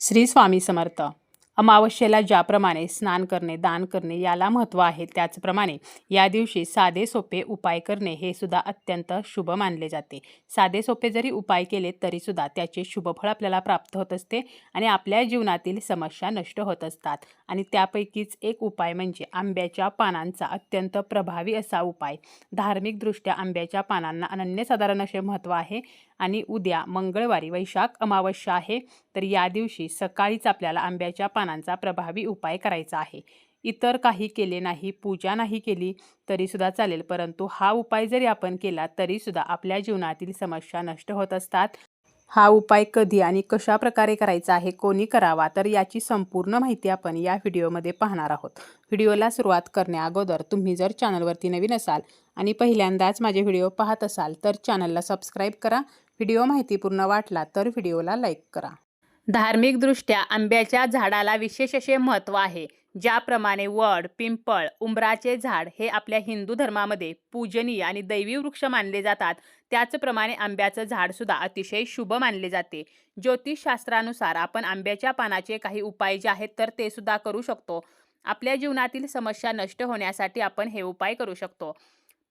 श्री स्वामी समर्थ. अमावस्येला ज्याप्रमाणे स्नान करणे दान करणे याला महत्त्व आहे त्याचप्रमाणे या दिवशी साधे सोपे उपाय करणे हे सुद्धा अत्यंत शुभ मानले जाते. साधे सोपे जरी उपाय केले तरीसुद्धा त्याचे शुभफळ आपल्याला प्राप्त होत असते आणि आपल्या जीवनातील समस्या नष्ट होत असतात. आणि त्यापैकीच एक उपाय म्हणजे आंब्याच्या पानांचा अत्यंत प्रभावी असा उपाय. धार्मिकदृष्ट्या आंब्याच्या पानांना अनन्यसाधारण असे महत्त्व आहे. आणि उद्या मंगळवारी वैशाख अमावस्या आहे तर या दिवशी सकाळीच आपल्याला आंब्याच्या पानांचा प्रभावी उपाय करायचा आहे. इतर काही केले नाही पूजा नाही केली तरीसुद्धा चालेल परंतु हा उपाय जरी आपण केला तरीसुद्धा आपल्या जीवनातील समस्या नष्ट होत असतात. हा उपाय कधी आणि कशा प्रकारे करायचा आहे कोणी करावा तर याची संपूर्ण माहिती आपण या व्हिडिओमध्ये पाहणार आहोत. व्हिडिओला सुरुवात करण्याअगोदर तुम्ही जर चॅनलवरती नवीन असाल आणि पहिल्यांदाच माझे व्हिडिओ पाहत असाल तर चॅनलला सबस्क्राईब करा व्हिडिओ माहितीपूर्ण वाटला तर व्हिडिओला लाईक करा. धार्मिकदृष्ट्या आंब्याच्या झाडाला विशेष असे महत्त्व आहे ज्याप्रमाणे वड पिंपळ उंबराचे झाड हे आपल्या हिंदू धर्मामध्ये पूजनीय आणि दैवी वृक्ष मानले जातात. त्याचप्रमाणे आंब्याचं झाडसुद्धा अतिशय शुभ मानले जाते. ज्योतिषशास्त्रानुसार आपण आंब्याच्या पानाचे काही उपाय जे आहेत तर ते सुद्धा करू शकतो. आपल्या जीवनातील समस्या नष्ट होण्यासाठी आपण हे उपाय करू शकतो.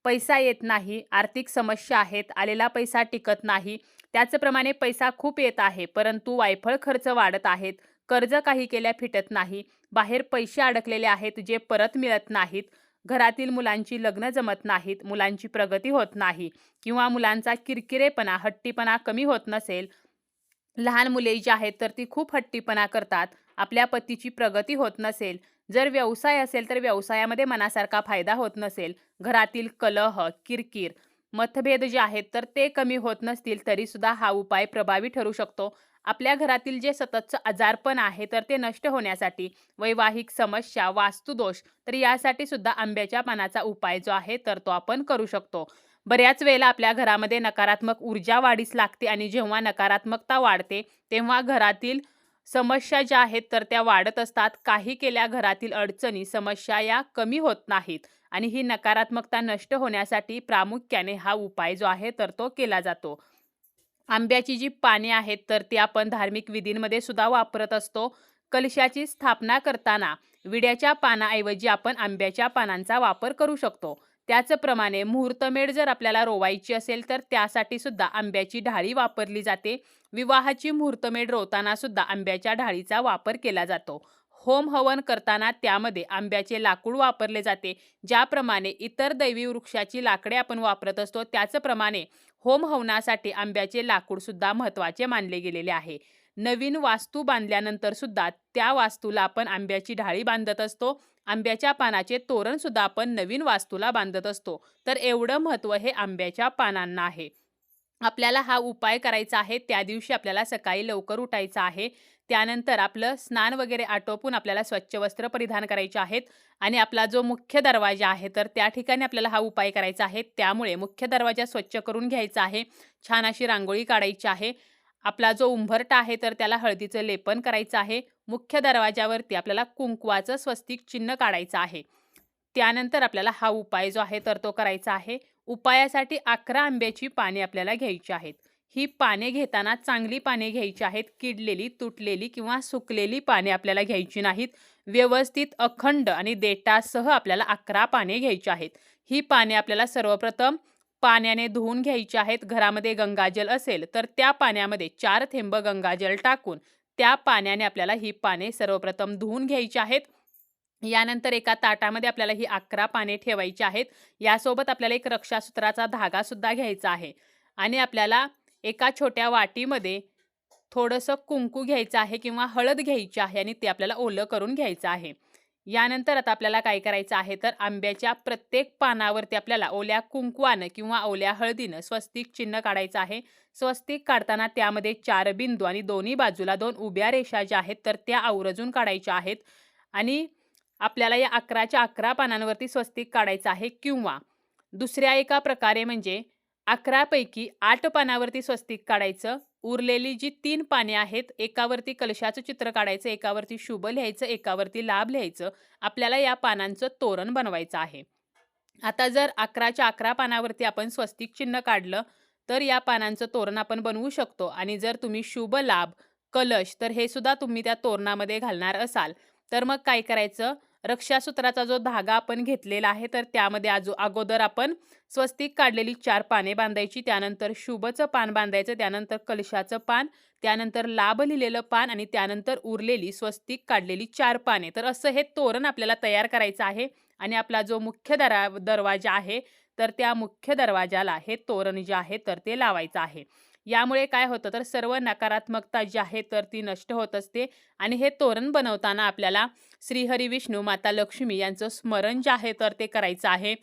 पैसा येत नाही आर्थिक समस्या आहेत आलेला पैसा टिकत नाही त्याचप्रमाणे पैसा खूप येत आहे परंतु वायफळ खर्च वाढत आहेत कर्ज काही केल्या फिटत नाही बाहेर पैसे अडकलेले आहेत जे परत मिळत नाहीत घरातील मुलांची लग्न जमत नाहीत मुलांची प्रगती होत नाही किंवा मुलांचा किरकिरेपणा हट्टीपणा कमी होत नसेल. लहान मुले जी आहेत तर ती खूप हट्टीपणा करतात आपल्या पतीची प्रगती होत नसेल जर व्यवसाय असेल तर व्यवसायामध्ये मनासारखा फायदा होत नसेल. घरातील कलह किरकिर मतभेद जे आहेत तर ते कमी होत नसतील तरीसुद्धा हा उपाय प्रभावी ठरू शकतो. आपल्या घरातील जे सततचं आजारपण आहे तर ते नष्ट होण्यासाठी वैवाहिक समस्या वास्तुदोष तर यासाठी सुद्धा आंब्याच्या पानाचा उपाय जो आहे तर तो आपण करू शकतो. बऱ्याच वेळेला आपल्या घरामध्ये नकारात्मक ऊर्जा वाढीस लागते आणि जेव्हा नकारात्मकता वाढते तेव्हा घरातील समस्या ज्या आहेत तर त्या वाढत असतात. काही केल्या घरातील अडचणी समस्या या कमी होत नाहीत आणि ही नकारात्मकता नष्ट होण्यासाठी प्रामुख्याने हा उपाय जो आहे तर तो केला जातो. आंब्याची जी पाने आहेत तर ती आपण धार्मिक विधींमध्ये सुद्धा वापरत असतो. कलशाची स्थापना करताना विड्याच्या पानाऐवजी आपण आंब्याच्या पानांचा वापर करू शकतो. त्याचप्रमाणे मुहूर्तमेढ जर आपल्याला रोवायची असेल तर त्यासाठी सुद्धा आंब्याची ढाळी वापरली जाते. विवाहाची मुहूर्तमेढ रोवताना सुद्धा आंब्याच्या ढाळीचा वापर केला जातो. होम हवन करताना त्यामध्ये आंब्याचे लाकूड वापरले जाते ज्याप्रमाणे इतर दैवी वृक्षाची लाकडे आपण वापरत असतो. त्याचप्रमाणे होम हवनासाठी आंब्याचे लाकूड सुद्धा महत्त्वाचे मानले गेलेले आहे. नवीन वास्तू बांधल्यानंतर सुद्धा त्या वास्तूला आपण आंब्याची ढाळी बांधत असतो. आंब्याच्या पानाचे तोरण सुद्धा आपण नवीन वास्तूला बांधत असतो. तर एवढं महत्त्व हे आंब्याच्या पानांना आहे. आपल्याला हा उपाय करायचा आहे. त्या दिवशी आपल्याला सकाळी लवकर उठायचं आहे. त्यानंतर आपलं स्नान वगैरे आटोपून आपल्याला स्वच्छ वस्त्र परिधान करायचे आहेत. आणि आपला जो मुख्य दरवाजा आहे तर त्या ठिकाणी आपल्याला हा उपाय करायचा आहे. त्यामुळे मुख्य दरवाजा स्वच्छ करून घ्यायचा आहे. छान अशी रांगोळी काढायची आहे. आपला जो उंबरटा आहे तर त्याला हळदीचं लेपन करायचं आहे. मुख्य दरवाजावरती आपल्याला कुंकवाचं स्वस्तिक चिन्ह काढायचं आहे. त्यानंतर आपल्याला हा उपाय जो आहे तर तो करायचा आहे. उपायासाठी अकरा आंब्याची पाने आपल्याला घ्यायची आहेत. ही पाने घेताना चांगली पाने घ्यायची आहेत. किडलेली तुटलेली किंवा सुकलेली पाने आपल्याला घ्यायची नाहीत. व्यवस्थित अखंड आणि देटासह आपल्याला अकरा पाने घ्यायची आहेत. ही पाने आपल्याला सर्वप्रथम पाण्याने धुवून घ्यायचे आहेत घरामध्ये गंगाजल असेल तर त्या पाण्यामध्ये चार थेंब गंगाजल टाकून त्या पाण्याने आपल्याला ही पाने सर्वप्रथम धुवून घ्यायची आहेत. यानंतर एका ताटामध्ये आपल्याला ही अकरा पाने ठेवायची आहेत. यासोबत आपल्याला एक रक्षासूत्राचा धागा सुद्धा घ्यायचा आहे. आणि आपल्याला एका छोट्या वाटीमध्ये थोडंसं कुंकू घ्यायचं आहे किंवा हळद घ्यायची आहे आणि ते आपल्याला ओलं करून घ्यायचं आहे. यानंतर आता आपल्याला काय करायचं आहे तर आंब्याच्या प्रत्येक पानावरती आपल्याला ओल्या कुंकवानं किंवा ओल्या हळदीनं स्वस्तिक चिन्ह काढायचं आहे. स्वस्तिक काढताना त्यामध्ये चार बिंदू आणि दोन्ही बाजूला दोन उभ्या रेषा ज्या आहेत तर त्या आवरजून काढायच्या आहेत. आणि आपल्याला या अकराच्या अकरा पानांवरती स्वस्तिक काढायचं आहे किंवा दुसऱ्या एका प्रकारे म्हणजे अकरापैकी आठ पानावरती स्वस्तिक काढायचं. उरलेली जी तीन पाने आहेत एकावरती कलशाचं चित्र काढायचं एकावरती शुभ लिहायचं एकावरती लाभ लिहायचं आपल्याला या पानांचं तोरण बनवायचं आहे. आता जर अकराच्या अकरा पानावरती आपण स्वस्तिक चिन्ह काढलं तर या पानांचं तोरण आपण बनवू शकतो. आणि जर तुम्ही शुभ लाभ कलश तर हे सुद्धा तुम्ही त्या तोरणामध्ये घालणार असाल. तर मग काय करायचं? रक्षासूत्राचा जो धागा आपण घेतलेला आहे तर त्यामध्ये आजो अगोदर आपण स्वस्तिक काढलेली चार पाने बांधायची त्यानंतर शुभचं पान बांधायचं त्यानंतर कलशाचं पान त्यानंतर लाभ लिहिलेलं पान आणि त्यानंतर उरलेली स्वस्तिक काढलेली चार पाने. तर असं हे तोरण आपल्याला तयार करायचं आहे आणि आपला जो मुख्य दरा दरवाजा आहे तर त्या मुख्य दरवाजाला हे तोरण जे आहे तर ते लावायचं आहे. यामुळे काय होतं तर सर्व नकारात्मकता जी आहे तर ती नष्ट होत असते. आणि हे तोरण बनवताना आपल्याला श्रीहरी विष्णू माता लक्ष्मी यांचं स्मरण जे आहे तर ते करायचं आहे.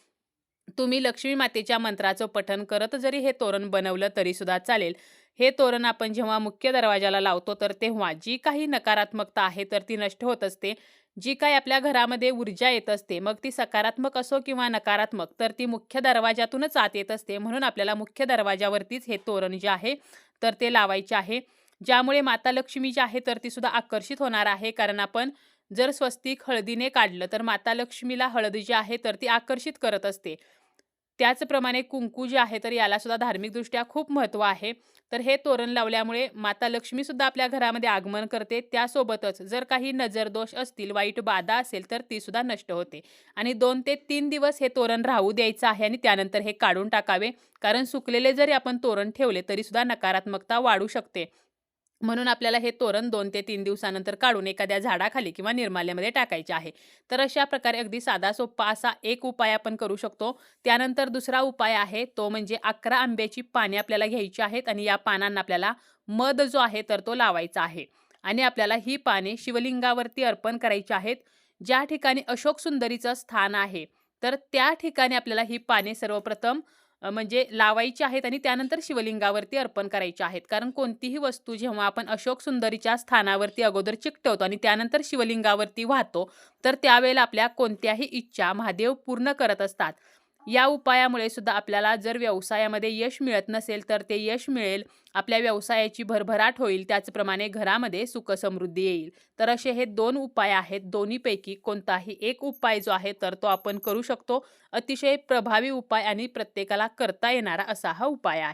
तुम्ही लक्ष्मी मातेच्या मंत्राचं पठण करत जरी हे तोरण बनवलं तरीसुद्धा चालेल. हे तोरण आपण जेव्हा मुख्य दरवाजाला लावतो तर तेव्हा जी काही नकारात्मकता आहे तर ती नष्ट होत असते. जी काही आपल्या घरामध्ये ऊर्जा येत असते मग ती सकारात्मक असो किंवा नकारात्मक तर ती मुख्य दरवाजातूनच आत येत असते. म्हणून आपल्याला मुख्य दरवाजावरतीच हे तोरण जे आहे तर ते लावायचे आहे. ज्यामुळे माता लक्ष्मी जी आहे तर ती सुद्धा आकर्षित होणार आहे. कारण आपण जर स्वस्तिक हळदीने काढलं तर माता लक्ष्मीला हळद जी आहे तर ती आकर्षित करत असते. त्याचप्रमाणे कुंकू जे आहे तर याला सुद्धा धार्मिकदृष्ट्या खूप महत्त्व आहे. तर हे तोरण लावल्यामुळे माता लक्ष्मीसुद्धा आपल्या घरामध्ये आगमन करते. त्यासोबतच जर काही नजरदोष असतील वाईट बाधा असेल तर तीसुद्धा नष्ट होते. आणि दोन ते तीन दिवस हे तोरण राहू द्यायचं आहे आणि त्यानंतर हे काढून टाकावे. कारण सुकलेले जरी आपण तोरण ठेवले तरीसुद्धा नकारात्मकता वाढू शकते. म्हणून आपल्याला हे तोरण दोन ते तीन दिवसानंतर काढून एखाद्या झाडाखाली किंवा निर्माल्यामध्ये टाकायचे आहे. तर अशा प्रकारे अगदी साधा सोप्पा असा एक उपाय आपण करू शकतो. त्यानंतर दुसरा उपाय आहे तो म्हणजे अकरा आंब्याची पाने आपल्याला घ्यायची आहेत आणि या पानांना आपल्याला मध जो आहे तर तो लावायचा आहे. आणि आपल्याला ही पाने शिवलिंगावरती अर्पण करायची आहेत. ज्या ठिकाणी अशोक सुंदरीचं स्थान आहे तर त्या ठिकाणी आपल्याला ही पाने सर्वप्रथम म्हणजे लावायचे आहेत आणि त्यानंतर शिवलिंगावरती अर्पण करायच्या आहेत. कारण कोणतीही वस्तू जेव्हा आपण अशोक सुंदरीच्या स्थानावरती अगोदर चिकटवतो आणि त्यानंतर शिवलिंगावरती वाहतो तर त्यावेळेला आपल्या कोणत्याही इच्छा महादेव पूर्ण करत असतात. या उपायामुळे सुद्धा आपल्याला जर व्यवसायामध्ये यश मिळत नसेल तर ते यश मिळेल. आपल्या व्यवसायाची भरभराट होईल. त्याचप्रमाणे घरामध्ये सुखसमृद्धी येईल. तर असे हे दोन उपाय आहेत. दोन्हीपैकी कोणताही एक उपाय जो आहे तर तो आपण करू शकतो. अतिशय प्रभावी उपाय आणि प्रत्येकाला करता येणारा असा हा उपाय आहे.